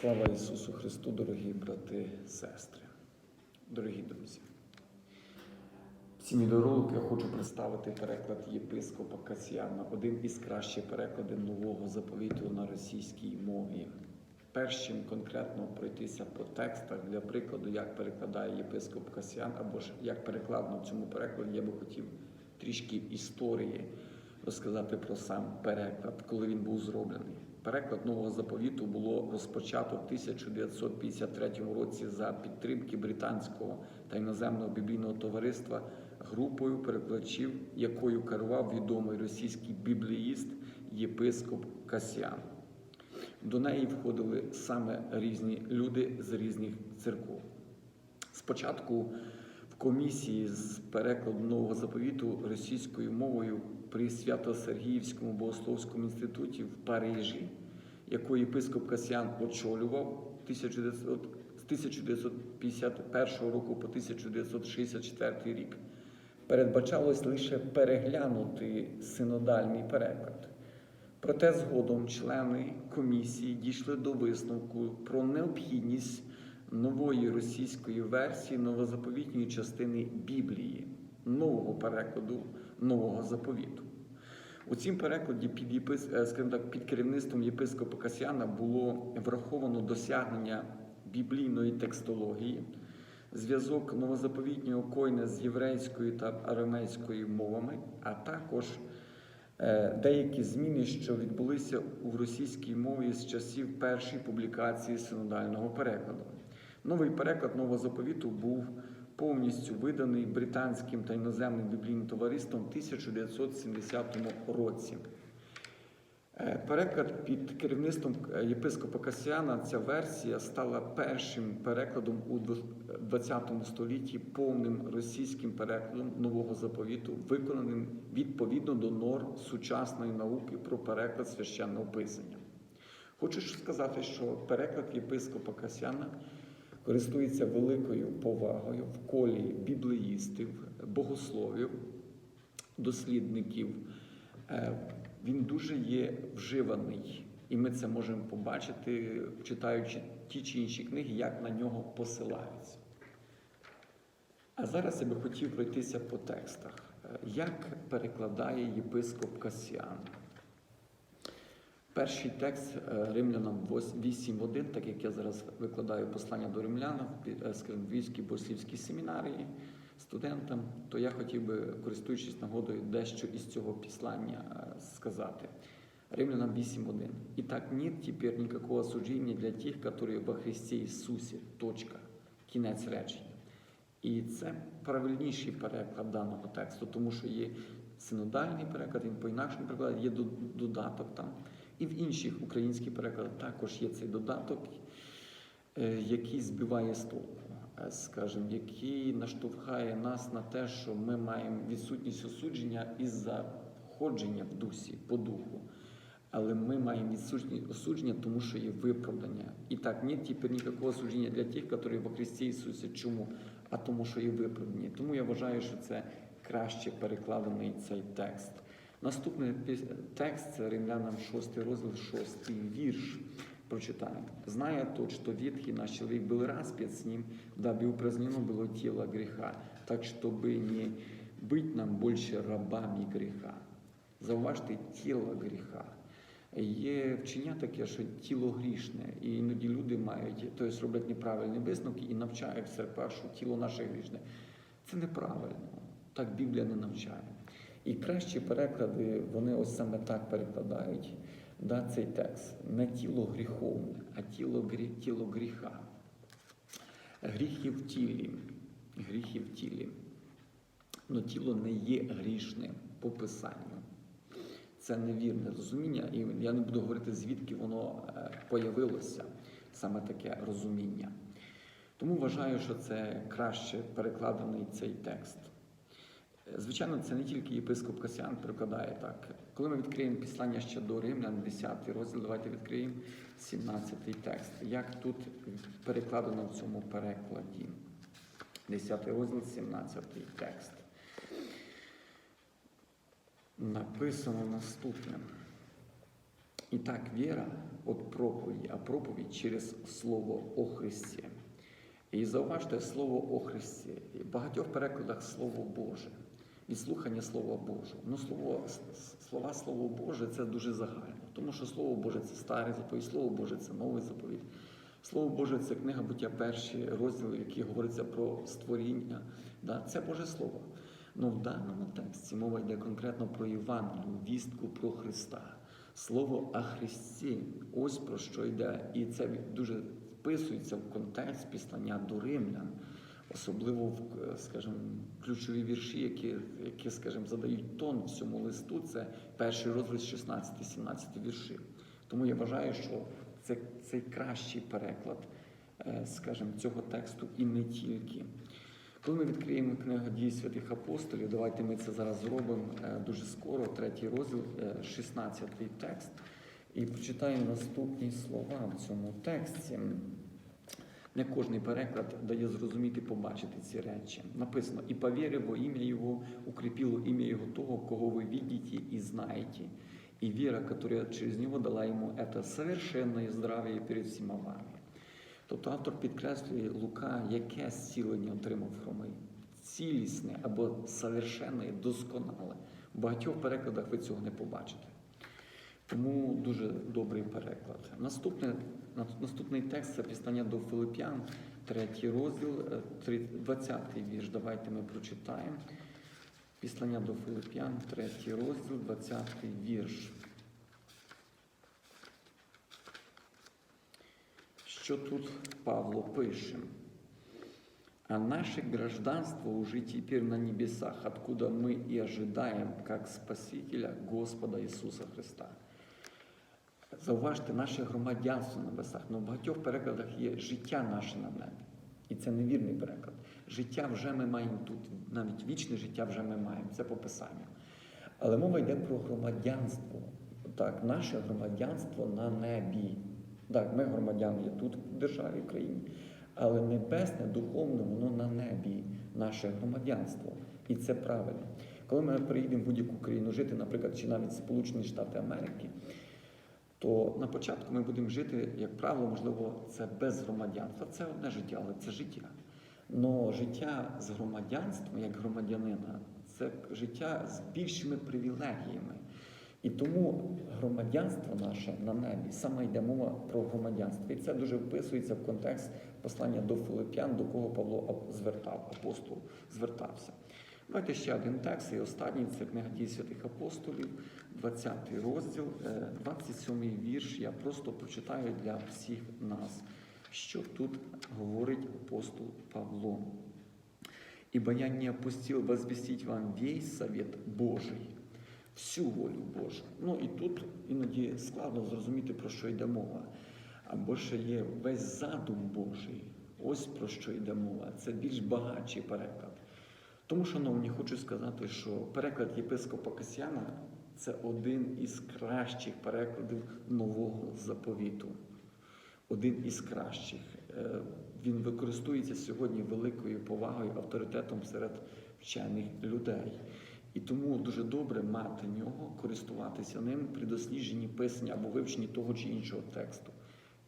Слава Ісусу Христу, дорогі брати, сестри, дорогі друзі. Всім відеоролик я хочу представити переклад єпископа Касіана, один із кращих перекладів нового заповіту на російській мові. Першим конкретно пройтися по текстах для прикладу, як перекладає єпископ Касіан, або ж як перекладно в цьому перекладі, я би хотів трішки історії розказати про сам переклад, коли він був зроблений. Переклад нового заповіту було розпочато в 1953 році за підтримки британського та іноземного біблійного товариства групою перекладачів, якою керував відомий російський бібліїст єпископ Касіан. До неї входили саме різні люди з різних церков. Спочатку комісії з перекладу нового заповіту російською мовою при Свято-Сергіївському богословському інституті в Парижі, яку єпископ Касіан очолював 1900 з 1951 року по 1964 рік, передбачалось лише переглянути синодальний переклад. Проте згодом члени комісії дійшли до висновку про необхідність нової російської версії новозаповітньої частини Біблії, нового перекладу нового заповіту. У цім перекладі під, е, так, під керівництвом єпископа Касіана було враховано досягнення біблійної текстології, зв'язок новозаповітнього койна з єврейською та арамейською мовами, а також е, деякі зміни, що відбулися у російській мові з часів першої публікації синодального перекладу. Новий переклад нового заповіту був повністю виданий британським та іноземним біблійним товариством в 1970 році. Е, Переклад під керівництвом е, єпископа Касіана ця версія стала першим перекладом у ХХ столітті повним російським перекладом нового заповіту, виконаним відповідно до норм сучасної науки про переклад священного писання. Хочу сказати, що переклад єпископа Касяна користується великою повагою в колі біблеїстів, богословів, дослідників. Е, Він дуже є вживаний, і ми це можемо побачити, читаючи ті чи інші книги, як на нього посилаються. А зараз я би хотів пройтися по текстах. Е, Як перекладає єпископ Касіан? Перший текст е, римлянам 8.1, так як я зараз викладаю послання до римлян в Львівській богослівській семінарії студентам, то я хотів би, користуючись нагодою, дещо із цього післання е, сказати. Римлянам 8.1. І так нет тепер ніякого осудження для тих, які во Христі Ісусі. Точка. Кінець речення. І це правильніший переклад даного тексту, тому що є синодальний переклад, він по інакшому перекладі, є додаток там. І в інших українських перекладах також є цей додаток, е, який збиває з толку, е, скажімо, який наштовхає нас на те, що ми маємо відсутність осудження із-за ходження в дусі, по духу. Але ми маємо відсутність осудження, тому що є виправдання. І так, нет тепер ніякого осудження для тих, які во Христі Ісусі. Чому? А тому, що є виправдання. Тому я вважаю, що це краще перекладений цей текст. Наступний текст це Римлянам 6 розділ, 6 вірш. Прочитаем. Зная то, что ветхий наш человек был распят с ним, дабы упразднено было тело греха, так чтобы не быть нам больше рабами греха. Зауважте тіло гріха. Є вчення таке, що тіло грішне, і іноді люди мають, тобто роблять неправильні висновки і навчають в церквах, що тіло наше грішне. Це неправильно. Так Біблія не навчає. І кращі переклади, вони ось саме так перекладають да, цей текст. Не тіло гріховне, а тіло, тіло гріха. Гріх є в тілі. Гріх є в тілі. Но тіло не є грішним по писанню. Це невірне розуміння, і я не буду говорити, звідки воно е, появилося, саме таке розуміння. Тому вважаю, що це краще перекладений цей текст. Звичайно, це не тільки єпископ Касян перекладає так. Коли ми відкриємо післання ще до Римлян, 10 розділ, давайте відкриємо 17 текст. Як тут перекладено в цьому перекладі? 10 розділ, 17 текст. Написано наступне. І так, віра от проповіді, а проповідь через Слово о Христі. І зауважте слово о Христі. І в багатьох перекладах Слово Боже, від слухання Слова Божого. Ну, слово, слова Слово Боже це дуже загально, тому що Слово Боже це старий заповідь, Слово Боже це новий заповідь. Слово Боже це книга буття перші розділи, в якій говориться про створіння. Да, це Боже Слово. Ну в даному тексті мова йде конкретно про Євангелію, вістку про Христа. Слово о Христі. Ось про що йде. І це дуже вписується в контекст післання до римлян, особливо в, е, скажімо, ключові вірші, які, які скажімо, задають тон всьому листу. Це перший розділ 16-17 вірші. Тому я вважаю, що це цей кращий переклад, е, скажімо, цього тексту і не тільки. Коли ми відкриємо книгу дій святих апостолів, давайте ми це зараз зробимо е, дуже скоро, третій розділ, е, 16 текст, і прочитаємо наступні слова в цьому тексті. Не кожний переклад дає зрозуміти, побачити ці речі. Написано: і повірив во ім'я Його, укріпило ім'я Його того, кого ви видите і знаєте. І віра, яка через нього дала йому це совершенне здрав'я перед всіма вами. Тобто автор підкреслює Лука, яке зцілення отримав хромий. Цілісне або совершенне, досконале. В багатьох перекладах ви цього не побачите. Тому дуже добрий переклад. Наступний, наступний текст це післання до Филип'ян, третій розділ, е, 20-й вірш. Давайте ми прочитаємо. Післання до Филип'ян, третій розділ, 20-й вірш. Що тут Павло пише? А наше гражданство уже теперь на небесах, откуда мы и ожидаем, как Спасителя Господа Ісуса Христа. Зауважте, наше громадянство на небесах, але в багатьох перекладах є життя наше на небі. І це невірний переклад. Життя вже ми маємо тут, навіть вічне життя вже ми маємо, це по Писанню. Але мова йде про громадянство. Так, наше громадянство на небі. Так, ми громадяни є тут, в державі в країні. Але небесне, духовне, воно на небі, наше громадянство. І це правильно. Коли ми приїдемо в будь-яку країну жити, наприклад, чи навіть Сполучені Штати Америки, то на початку ми будемо жити, як правило, можливо, це без громадянства. Це одне життя, але це життя. Но життя з громадянством, як громадянина, це життя з більшими привілегіями. І тому громадянство наше на небі, саме йде мова про громадянство. І це дуже вписується в контекст послання до Филип'ян, до кого Павло звертав, апостол звертався. Давайте ще один текст, і останній це книга дій святих апостолів, 20 розділ, е, 27 вірш. Я просто прочитаю для всіх нас, що тут говорить апостол Павло. Ибо я не опустил возвестить вам весь совет Божий, всю волю Божу. Ну і тут іноді складно зрозуміти, про що йде мова. Або ще є весь задум Божий. Ось про що йде мова. Це більш багатший переклад. Тому, шановні, хочу сказати, що переклад єпископа Касьяна це один із кращих перекладів нового заповіту. Один із кращих. Е, Він використовується сьогодні великою повагою, авторитетом серед вчених людей. І тому дуже добре мати нього, користуватися ним при дослідженні писання або вивченні того чи іншого тексту.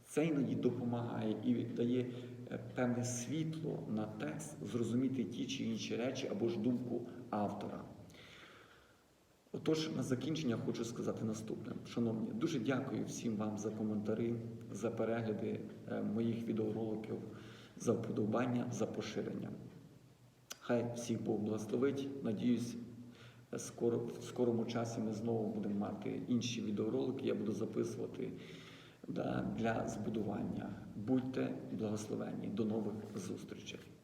Це іноді допомагає і дає певне світло на текст, зрозуміти ті чи інші речі або ж думку автора. Отож, на закінчення хочу сказати наступне. Шановні, дуже дякую всім вам за коментарі, за перегляди е, моїх відеороликів, за вподобання, за поширення. Хай всіх Бог благословить. Надіюсь, е, скоро, в скорому часі ми знову будемо мати інші відеоролики. Я буду записувати для збудування. Будьте благословені. До нових зустрічей.